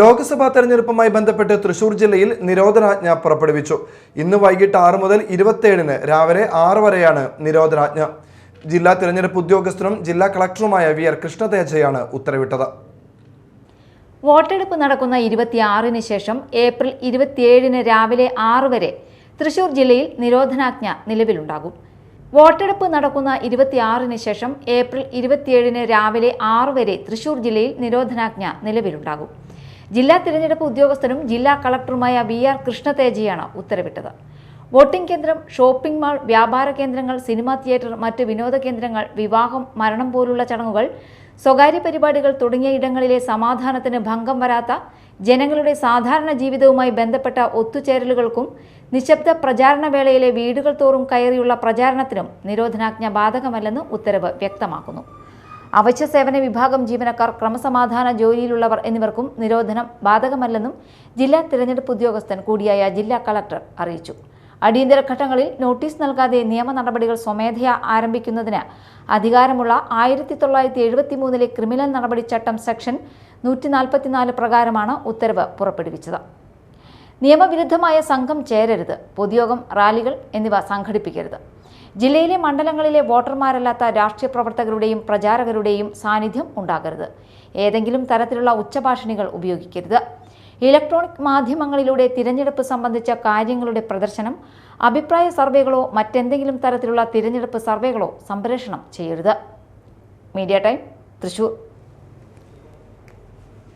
ലോക്സഭാ തെരഞ്ഞെടുപ്പുമായി ബന്ധപ്പെട്ട് തൃശൂർ ജില്ലയിൽ നിരോധനാജ്ഞ പുറപ്പെടുവിച്ചു. ഇന്ന് വൈകിട്ട് ആറ് മുതൽ ഇരുപത്തിയേഴിന് രാവിലെ ആറ് വരെയാണ് നിരോധനാജ്ഞ. ജില്ലാ തിരഞ്ഞെടുപ്പ് ഉദ്യോഗസ്ഥനും ജില്ലാ കളക്ടറുമായ വി ആർ കൃഷ്ണതേജയാണ് ഉത്തരവിട്ടത്. വോട്ടെടുപ്പ് നടക്കുന്ന ഇരുപത്തിയാറിന് ശേഷം ഏപ്രിൽ ഇരുപത്തിയേഴിന് രാവിലെ ആറ് വരെ തൃശൂർ ജില്ലയിൽ നിരോധനാജ്ഞ നിലവിലുണ്ടാകും. വോട്ടെടുപ്പ് നടക്കുന്ന ഇരുപത്തിയാറിന് ശേഷം ഏപ്രിൽ ഇരുപത്തിയേഴിന് രാവിലെ ആറ് വരെ തൃശൂർ ജില്ലയിൽ നിരോധനാജ്ഞ നിലവിലുണ്ടാകും. ജില്ലാ തിരഞ്ഞെടുപ്പ് ഉദ്യോഗസ്ഥനും ജില്ലാ കളക്ടറുമായ വി ആർ കൃഷ്ണതേജയാണ് ഉത്തരവിട്ടത്. വോട്ടിംഗ് കേന്ദ്രം ഷോപ്പിംഗ് മാൾ വ്യാപാര കേന്ദ്രങ്ങൾ സിനിമാ തിയേറ്റർ മറ്റ് വിനോദ കേന്ദ്രങ്ങൾ വിവാഹം മരണം പോലുള്ള ചടങ്ങുകൾ സ്വകാര്യ പരിപാടികൾ തുടങ്ങിയ ഇടങ്ങളിലെ സമാധാനത്തിന് ഭംഗം വരാത്ത ജനങ്ങളുടെ സാധാരണ ജീവിതവുമായി ബന്ധപ്പെട്ട ഒത്തുചേരലുകൾക്കും നിശബ്ദ പ്രചാരണ വേളയിലെ വീടുകൾ തോറും കയറിയുള്ള പ്രചാരണത്തിനും നിരോധനാജ്ഞ ബാധകമല്ലെന്ന് ഉത്തരവ് വ്യക്തമാക്കുന്നു. അവശ്യ സേവന വിഭാഗം ജീവനക്കാർ ക്രമസമാധാന ജോലിയിലുള്ളവർ എന്നിവർക്കും നിരോധനം ബാധകമല്ലെന്നും ജില്ലാ തിരഞ്ഞെടുപ്പ് ഉദ്യോഗസ്ഥൻ കൂടിയായ ജില്ലാ കളക്ടർ അറിയിച്ചു. അടിയന്തര ഘട്ടങ്ങളിൽ നോട്ടീസ് നൽകാതെ നിയമ നടപടികൾ സ്വമേധയാ ആരംഭിക്കുന്നതിന് അധികാരമുള്ള ആയിരത്തി തൊള്ളായിരത്തി എഴുപത്തി മൂന്നിലെ ക്രിമിനൽ നടപടിച്ചട്ടം സെക്ഷൻ നൂറ്റി നാൽപ്പത്തിനാല് പ്രകാരമാണ് ഉത്തരവ് പുറപ്പെടുവിച്ചത്. നിയമവിരുദ്ധമായ സംഘം ചേരരുത് പൊതുയോഗം റാലികൾ എന്നിവ സംഘടിപ്പിക്കരുത്. ജില്ലയിലെ മണ്ഡലങ്ങളിലെ വോട്ടർമാരല്ലാത്ത രാഷ്ട്രീയ പ്രവർത്തകരുടെയും പ്രചാരകരുടെയും സാന്നിധ്യം ഉണ്ടാകരുത്. ഏതെങ്കിലും തരത്തിലുള്ള ഉച്ചഭാഷണികൾ ഉപയോഗിക്കരുത്. ഇലക്ട്രോണിക് മാധ്യമങ്ങളിലൂടെ തിരഞ്ഞെടുപ്പ് സംബന്ധിച്ച കാര്യങ്ങളുടെ പ്രദർശനം അഭിപ്രായ സർവേകളോ മറ്റെന്തെങ്കിലും തരത്തിലുള്ള തിരഞ്ഞെടുപ്പ് സർവേകളോ സംപ്രേഷണം ചെയ്യരുത്. Media time Thrissur.